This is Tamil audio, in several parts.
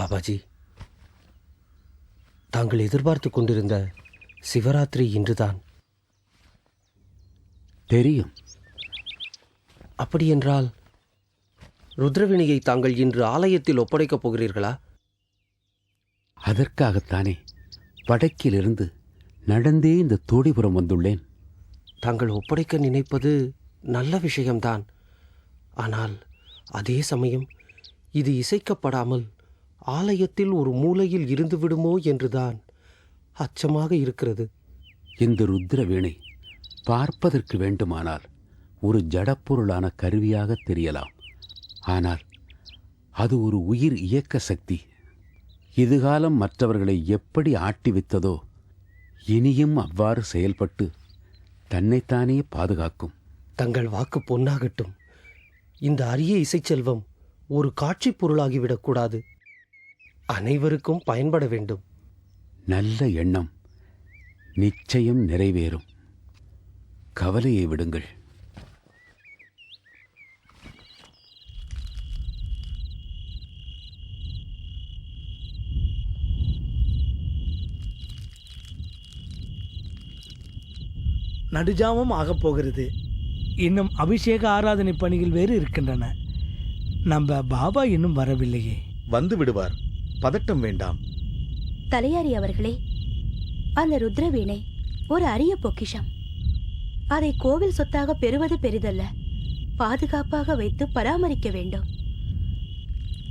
பாபாஜி தாங்கள் எதிர்பார்த்து கொண்டிருந்த சிவராத்திரி இன்றுதான். தெரியும். அப்படியென்றால் ருத்ரவிணியை தாங்கள் இன்று ஆலயத்தில் ஒப்படைக்கப் போகிறீர்களா? அதற்காகத்தானே வடக்கிலிருந்து நடந்தே இந்த தோடிபுரம் வந்துள்ளேன். தாங்கள் ஒப்படைக்க நினைப்பது நல்ல விஷயம்தான். ஆனால் அதே சமயம் இது இசைக்கப்படாமல் ஆலயத்தில் ஒரு மூலையில் இருந்து விடுமோ என்றுதான் அச்சமாக இருக்கிறது. இந்த ருத்ர வீணை பார்ப்பதற்கு வேண்டுமானால் ஒரு ஜடப்பொருளான கருவியாக தெரியலாம். ஆனால் அது ஒரு உயிர் இயக்க சக்தி. இதுகாலம் மற்றவர்களை எப்படி ஆட்டி வைத்ததோ இனியும் அவ்வாறு செயல்பட்டு தன்னைத்தானே பாதுகாக்கும். தங்கள் வாக்கு பொன்னாகட்டும். இந்த அரிய இசைச்செல்வம் ஒரு காட்சிப் பொருளாகிவிடக்கூடாது அனைவருக்கும் பயன்பட வேண்டும். நல்ல எண்ணம் நிச்சயம் நிறைவேறும். கவலையை விடுங்கள். நடுஜாமம் ஆகப் போகிறது. இன்னும் அபிஷேக ஆராதனை பணிகள் வேறு இருக்கின்றன. நம்ம பாபா இன்னும் வரவில்லையே. வந்து விடுவார். பதட்டம் வேண்டாம். தலையாரி அவர்களே அந்த ருத்ரவீணை ஒரு அரிய பொக்கிஷம். அதை கோவில் சொத்தாக பெறுவது பெரிதல்ல. பாதுகாப்பாக வைத்து பராமரிக்க வேண்டும்.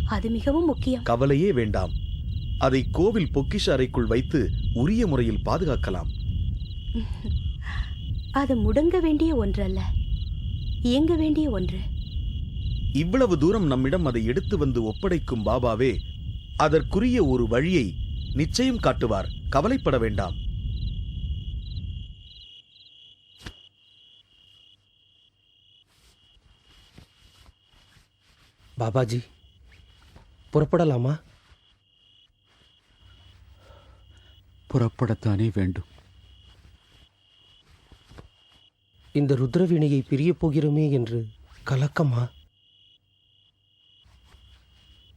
அது மிகவும் முக்கியம். கவலையே வேண்டாம். அதை கோவில் பொக்கிஷ அறைக்குள் வைத்து உரிய முறையில் பாதுகாக்கலாம். அது முடங்க வேண்டிய ஒன்றல்ல. இயங்க வேண்டிய ஒன்று. இவ்வளவு தூரம் நம்மிடம் அதை எடுத்து வந்து ஒப்படைக்கும் பாபாவே அதற்குரிய ஒரு வழியை நிச்சயம் காட்டுவார். கவலைப்பட வேண்டாம். பாபாஜி புறப்படலாமா? புறப்படத்தானே வேண்டும். இந்த ருத்ரவீணையை பிரியப் போகிறோமே என்று கலக்கமா?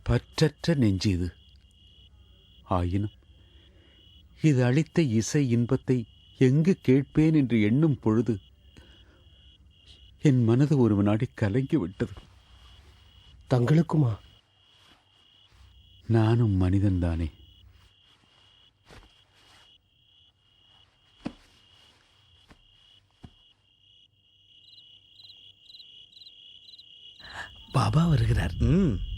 பற்றற்ற நெஞ்சு இது. ஆயினும் இது அளித்த இசை இன்பத்தை எங்கு கேட்பேன் என்று எண்ணும் பொழுது என் மனது ஒரு வினாடி கலங்கி விட்டது. தங்களுக்குமா? நானும் மனிதன்தானே பாபா வருகிறார். ம்.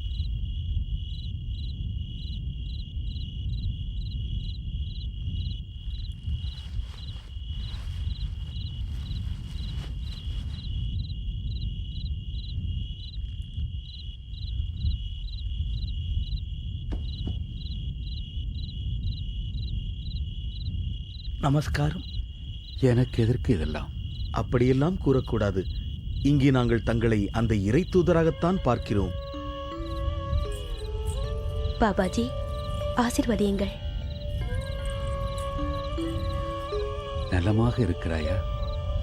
நமஸ்காரம். எனக்கு எதற்கு இதெல்லாம்? அப்படியெல்லாம் கூறக்கூடாது. இங்கே நாங்கள் தங்களை அந்த இறை தூதராகத்தான் பார்க்கிறோம். பாபாஜி ஆசிர்வதியுங்கள். நலமாக இருக்கிறாயா?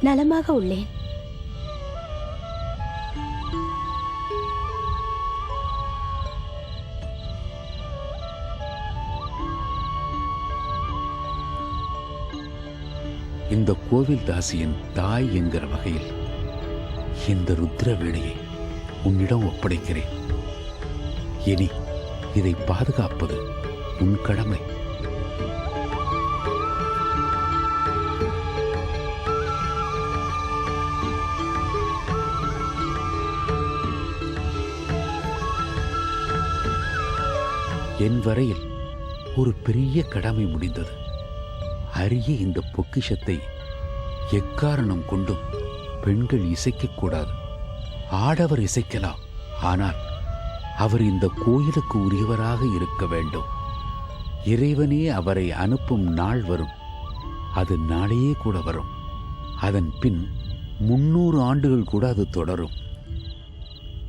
நலமாக உள்ளேன். இந்த கோவில் தாசியின் தாய் என்கிற வகையில் இந்த ருத்ர வேலையை உன்னிடம் ஒப்படைக்கிறேன். இனி இதை பாதுகாப்பது உன் கடமை. என் வரையில் ஒரு பெரிய கடமை முடிந்தது. அரிய இந்த பொக்கிஷத்தை எக்காரணம் கொண்டும் பெண்கள் இசைக்கக்கூடாது ஆடவர் இசைக்கலாம் ஆனால் அவர் இந்த கோயிலுக்கு உரியவராக இருக்க வேண்டும். இறைவனே அவரை அனுப்பும் நாள் வரும். அது நாளையே கூட வரும். அதன் பின் முன்னூறு ஆண்டுகள் கூட அது தொடரும்.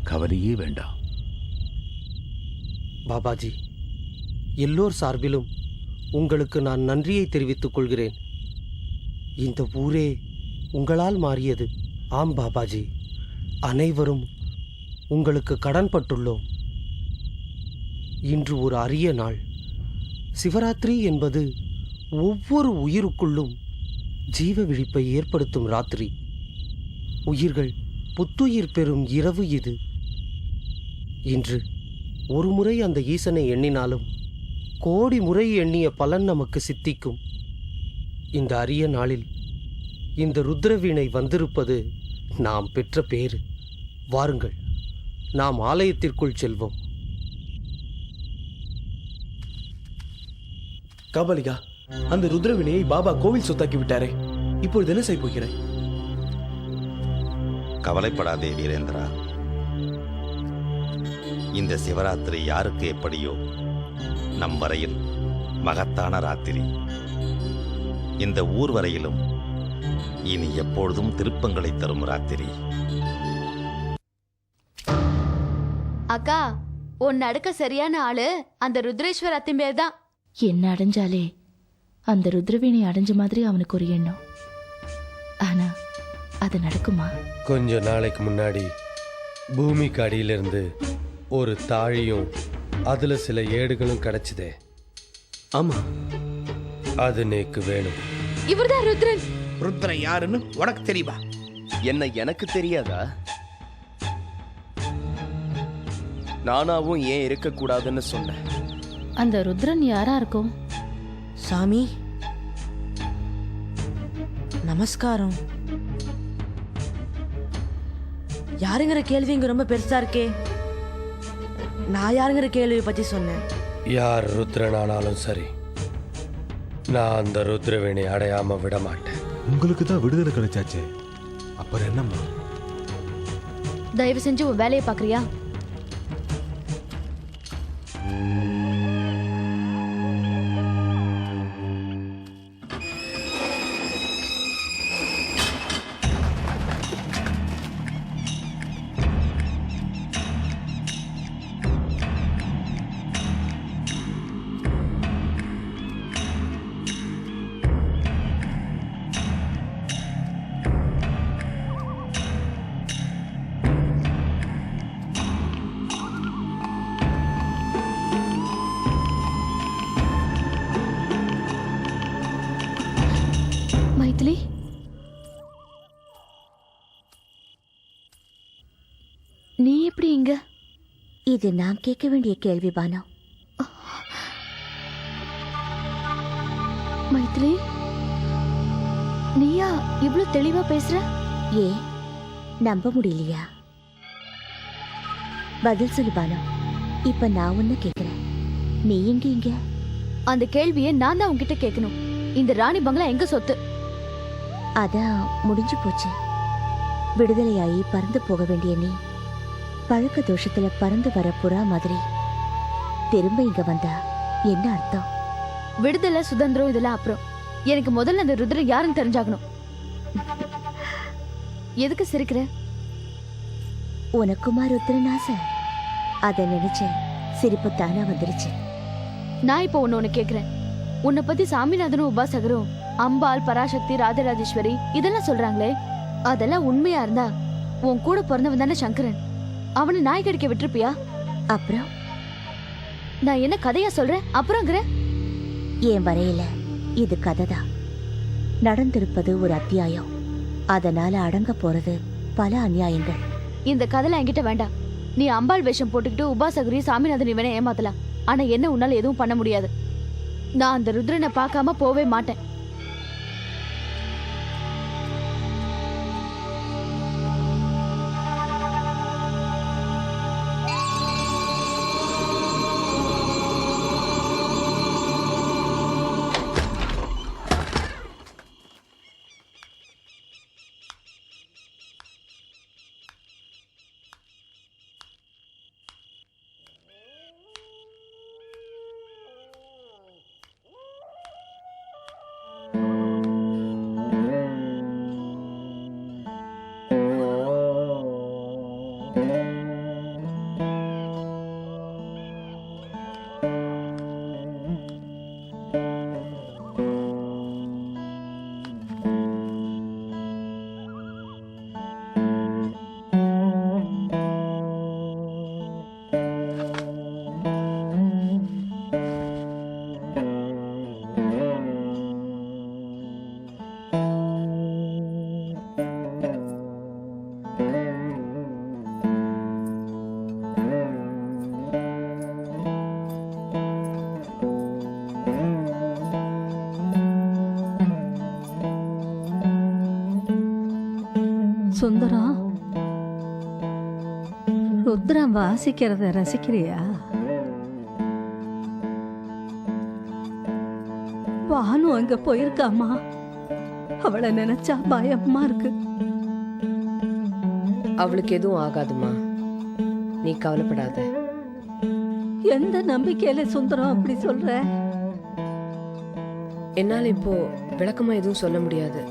கவலையே வேண்டாம். பாபாஜி எல்லோர் சார்பிலும் உங்களுக்கு நான் நன்றியை தெரிவித்துக் கொள்கிறேன். இந்த ஊரே உங்களால் மாறியது. ஆம் பாபாஜி. அனைவரும் உங்களுக்கு கடன்பட்டுள்ளோம். இன்று ஒரு அரிய நாள். சிவராத்திரி என்பது ஒவ்வொரு உயிருக்குள்ளும் ஜீவ விழிப்பை ஏற்படுத்தும் ராத்திரி. உயிர்கள் புத்துயிர் பெறும் இரவு இது. இன்று ஒரு முறை அந்த ஈசனை எண்ணினாலும் கோடி முறை எண்ணிய பலன் நமக்கு சித்திக்கும். இந்த அரிய நாளில் இந்த ருத்ரவீணை வந்திருப்பது நாம் பெற்ற பேறு. வாருங்கள் நாம் ஆலயத்திற்குள் செல்வோம். காபாலிகா அந்த ருத்ரவினையை பாபா கோவில் சொத்தாக்கி விட்டாரே. இப்பொழுது என்ன செய்ய போகிறாய்? கவலைப்படாதே வீரேந்திரா. இந்த சிவராத்திரி யாருக்கு எப்படியோ நம் வரையில் மகத்தான ராத்திரி. இந்த ஊர் வரையிலும் இனி எப்பொழுதும் திருப்பங்களை தரும் ராத்திரி. அக்கா உன் அடுக்க சரியான ஆளு அந்த ருத்ரேஸ்வர் அத்திம்பேர் தான். என்ன அடைஞ்சாலே அந்த ருத்ரவீணை அடைஞ்ச மாதிரி அவனுக்கு ஒரு எண்ணம். ஆனா அது நடக்குமா? கொஞ்ச நாளைக்கு முன்னாடி பூமிக்கு அடியிலிருந்து ஒரு தாழியும் அதுல சில ஏடுகளும் கிடைச்சதே. ஆமா. அது நேக்கு வேணும். இவர்தான் ருத்ரன். ருத்ரன் யாருன்னு உனக்கு தெரியுமா? என்ன எனக்கு தெரியாதா? நானாவும் ஏன் இருக்கக்கூடாதுன்னு சொன்னேன். அந்த ருத்ரன் யாரா இருக்கும்? சாமி. நமஸ்காரம். யாருங்கிற கேள்வி இங்க ரொம்ப பெருசா இருக்கே. நான் யாருங்கிற கேள்வியை பத்தி சொன்னேன். யார் ருத்ரனானாலும் சரி நான் அந்த ருத்ரவேணி அடையாம விட மாட்டேன் உங்களுக்கு தான் விடுதலை கிடைச்சாச்சே. அப்புறம் என்னம்மா? தயவு செஞ்சு உன் வேலையை பாக்குறியா இது நான் கேட்க வேண்டிய கேள்வி பானு. மைதிலி நீயா இவ்ளோ தெளிவா பேசுற? ஏ நம்ப முடியலையா? பதில் சொல்லு பானு. இப்ப நான் ஒன்னு கேக்குறேன். நீ எங்க இங்க? அந்த கேள்வியை நான் தான் உன்கிட்ட கேட்கணும் இந்த ராணி பங்களா எங்க சொத்து? அதான் முடிஞ்சு போச்சு. விடுதலையாகி பறந்து போக வேண்டிய நீ. பழக்க தோஷத்துல பறந்து வர புறா மாதிரி. திரும்ப இங்க வந்தா என்ன அர்த்தம்? விடுதலை சுதந்திரம் இதெல்லாம் அப்புறம். எனக்கு முதல்ல அந்த ருத்ரன் யாருன்னு தெரிஞ்சாகணும். எதுக்கு சிரிக்கிற? உனக்குமா ருத்ரன் ஆசை? அதை நினைச்சேன் சிரிப்பு தானா வந்துருச்சு. நான் இப்போ ஒன்னு ஒண்ணு கேக்குறேன். உன்னை பத்தி சாமிநாதனும் உபாசகரும் அம்பாள் பராசக்தி ராஜராஜேஸ்வரி இதெல்லாம் சொல்றாங்களே. அதெல்லாம் உண்மையா இருந்தா உன் கூட பிறந்தவன் தானே சங்கரன். அவனை நாய் கடிக்க விட்டுருப்பியா? அப்புறம்? நான் என்ன கதையா சொல்றேன்? அப்புறங்கிற என் வரையில? இது கதைதான் நடந்திருப்பது ஒரு அத்தியாயம். அதனால அடங்க போறது பல அநியாயங்கள். இந்த கதைலாம் என்கிட்ட வேண்டாம். நீ அம்பாள் வேஷம் போட்டுக்கிட்டு உபாசகரி சாமிநாதன் இவனை ஏமாத்தலாம். ஆனா என்ன உன்னால எதுவும் பண்ண முடியாது. நான் அந்த ருத்ரனை பார்க்காம போவே மாட்டேன். சுந்தரம் ருத்ரம் வாசிக்கிறத ரசிக்கிறியா வானு அங்க போயிருக்காமா அவளை நினைச்சா பயமா இருக்கு அவளுக்கு எதுவும் ஆகாதுமா நீ கவலைப்படாத எந்த நம்பிக்கையில சுந்தரம் அப்படி சொல்ற என்னால இப்போ விளக்கமா எதுவும் சொல்ல முடியாது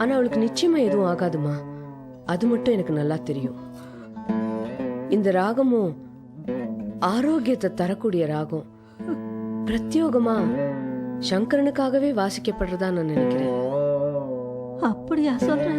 ஆனா அவளுக்கு நிச்சயமா எதுவும் ஆகாதுமா? அது மட்டும் எனக்கு நல்லா தெரியும். இந்த ராகமும் ஆரோக்கியத்தை தரக்கூடிய ராகம். பிரத்யோகமா சங்கரனுக்காகவே வாசிக்கப்படுறதா நான் நினைக்கிறேன். அப்படியா சொல்ற?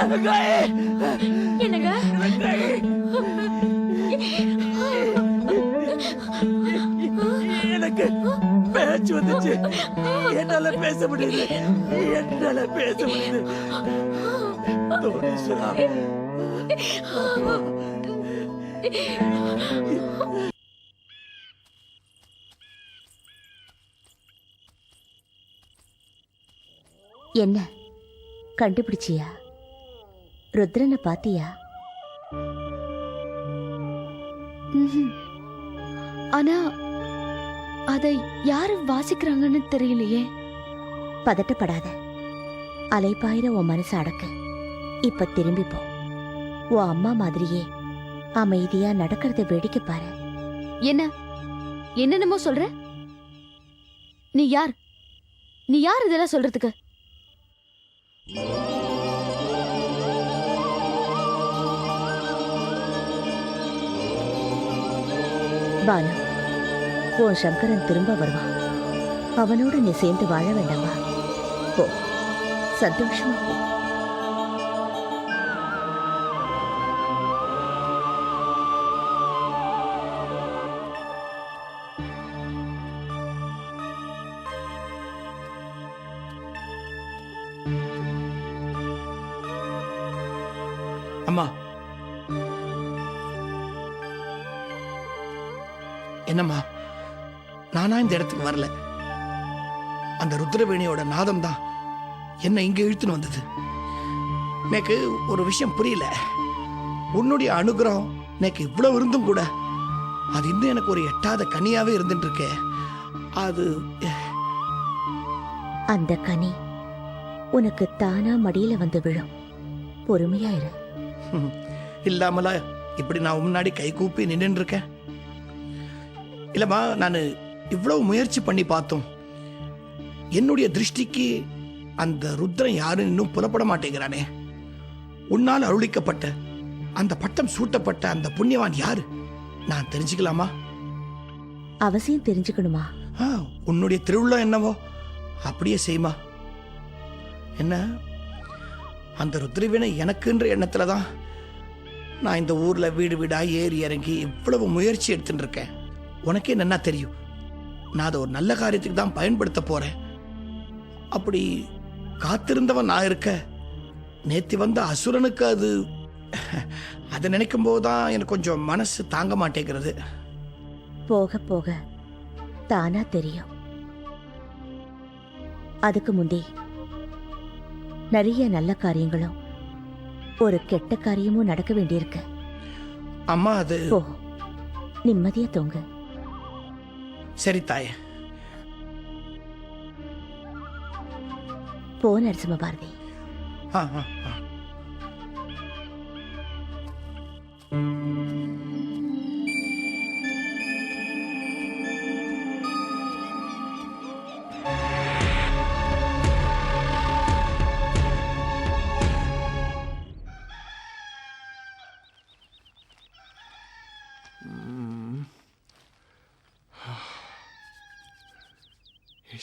என்னங்க? எனக்கு பேச்சு வந்துச்சு. என்னால பேச முடியுது என்னால பேச முடியுது. என்ன? கண்டுபிடிச்சியா? ருத்ரனை பாத்தியா. ஆனா அதை யாரு வாசிக்கிறாங்கன்னு தெரியலையே. பதட்டப்படாத. அலைப்பாயிர உன் மனசு அடக்கு. இப்ப திரும்பி போ உன் அம்மா மாதிரியே அமைதியா நடக்கிறத வேடிக்கை பாரு. என்ன? என்னென்னமோ சொல்ற? நீ யார்? நீ யார் இதெல்லாம் சொல்றதுக்கு? பானு உன் சங்கரன் திரும்ப வருவான் அவனோட நீ சேர்ந்து வாழ வேண்டாமா? போ சந்தோஷமா போ. வரல. அந்த ருத்ரவேணியோட நாதம் தான் என்னை இங்க இழுத்துன்னு வந்தது. எனக்கு ஒரு விஷயம் புரியல. உன்னுடைய அனுகிரகம் எனக்கு இவ்வளவு இருந்தும் கூட அது இன்னும் எனக்கு ஒரு எட்டாத கனியாவே இருந்துட்டு இருக்கே அது அந்த கனி உனக்கு தானா மடியில வந்து விழும். பொறுமையா இரு இல்லாமலா இப்படி நான் முன்னாடி கை கூப்பி நின்று இருக்கேன் இல்லம்மா நான் இவ்வளவு முயற்சி பண்ணி பார்த்தோம். என்னுடைய திருஷ்டிக்கு அந்த ருத்ரன் யாருன்னு இன்னும் புலப்பட மாட்டேங்கிறானே. உன்னால் அருளிக்கப்பட்ட அந்த பட்டம் சூட்டப்பட்ட அந்த புண்ணியவான் யாரு? நான் தெரிஞ்சுக்கலாமா? அவசியம் தெரிஞ்சுக்கணுமா? ஆ, உன்னுடைய திருவிழா என்னவோ? அப்படியே செய்யுமா என்ன? அந்த ருத்ரவீணை எனக்குன்ற எண்ணத்துல தான் நான் இந்த ஊர்ல வீடு வீடா ஏறி இறங்கி இவ்வளவு முயற்சி எடுத்துட்டு இருக்கேன். உனக்கே நன்னா தெரியும். நான் அதை ஒரு நல்ல காரியத்துக்கு தான் பயன்படுத்த போறேன். அப்படி காத்திருந்தவன் நான் இருக்க. நேத்தி வந்த அசுரனுக்கு அது அதை நினைக்கும் போதுதான் எனக்கு கொஞ்சம் மனசு தாங்க மாட்டேங்கிறது. போக போக தானா தெரியும். அதுக்கு முந்தி நிறைய நல்ல காரியங்களும் ஒரு கெட்ட காரியமும் நடக்க வேண்டியிருக்கு. அம்மா அது நிம்மதியா தூங்கு. சரி தாயே. போ நரசிம்ம பாரதி ஆ ஆ ஆ.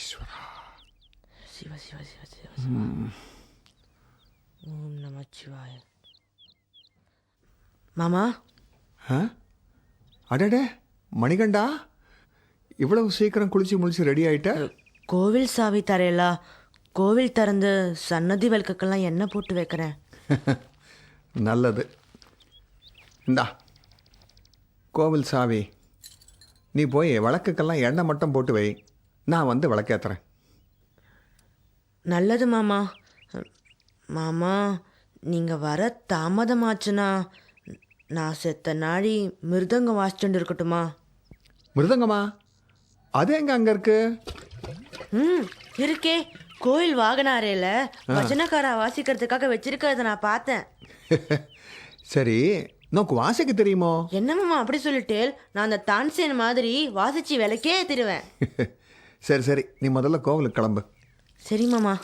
சிவ சிவ சிவ சிவ சிவ ஓம் நமச்சிவாய மாமா அடடே மணிகண்டா இவ்வளவு சீக்கிரம் குளிச்சு முழிச்சு ரெடி ஆயிட்ட கோவில் சாவி தரையலா கோவில் திறந்து சன்னதி விளக்குக்கெல்லாம் எண்ணெய் போட்டு வைக்கிறேன் நல்லது இந்தா கோவில் சாவி நீ போய் விளக்குக்கெல்லாம் எண்ணெய் மட்டும் போட்டு வை நான் வந்து விளக்கேத்துறேன். நல்லது மாமா. மாமா நீங்கள் வர தாமதமாச்சுன்னா நான் செத்த நாழி மிருதங்கம் வாசிச்சுட்டு இருக்கட்டுமா? மிருதங்கம்மா அது எங்க அங்க இருக்கு? ம் இருக்கே. கோயில் வாகனாரேல வச்சனக்காரா வாசிக்கிறதுக்காக வச்சிருக்கிறத நான் பார்த்தேன். சரி நோக்கு வாசிக்க தெரியுமோ? என்ன மாமா அப்படி சொல்லிட்டேல்? நான் அந்த தான்சேன் மாதிரி வாசிச்சு விளக்கே திருவேன் சரி சரி. நீ முதல்ல கோவிலுக்கு கிளம்பு. சரி மாமா.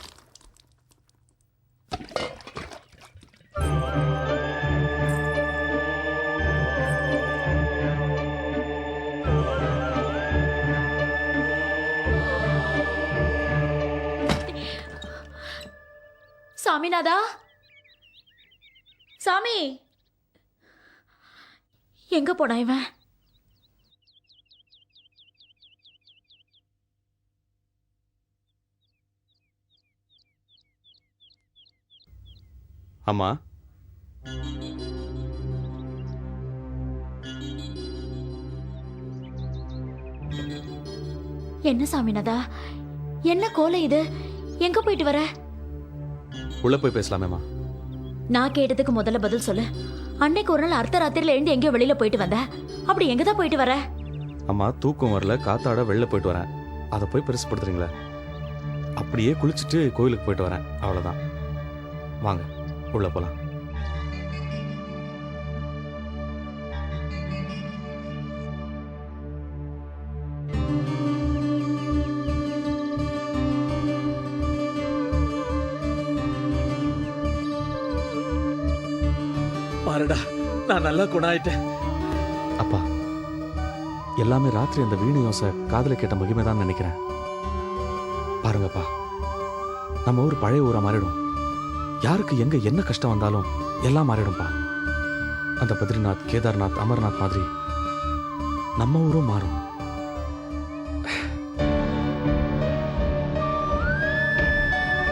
சாமிநாதா? சாமி! எங்க போனா இவன்? அம்மா என்ன சாமிநாதா? என்ன கோலை இது? எங்க போயிட்டு வர? உள்ள போய் பேசலாமேம்மா. நான் கேட்டதுக்கு முதல்ல பதில் சொல்லு. அன்னைக்கு ஒரு நாள் அர்த்த ராத்திரில எழுந்து எங்கேயோ வெளியில போயிட்டு வந்த. அப்படி எங்க தான் போயிட்டு வர? அம்மா தூக்கம் வரல காத்தாட வெளில போயிட்டு வரேன். அதை போய் பெருசுப்படுத்துறீங்களே. அப்படியே குளிச்சுட்டு கோயிலுக்கு போயிட்டு வரேன். அவ்வளோதான் வாங்க. உள்ள போலாம். பாருடா நான் நல்லா குணாயிட்டேன். அப்பா எல்லாமே ராத்திரி அந்த வீணு யோசை காதுல கேட்ட மகிமை தான் நினைக்கிறேன். பாருங்கப்பா நம்ம ஊர் பழைய ஊரா மாறிடும். யாருக்கு எங்க என்ன கஷ்டம் வந்தாலும் எல்லாம் மாறிடும்பா. அந்த பத்ரிநாத் கேதார்நாத் அமர்நாத் மாதிரி நம்ம ஊரும் மாறும்.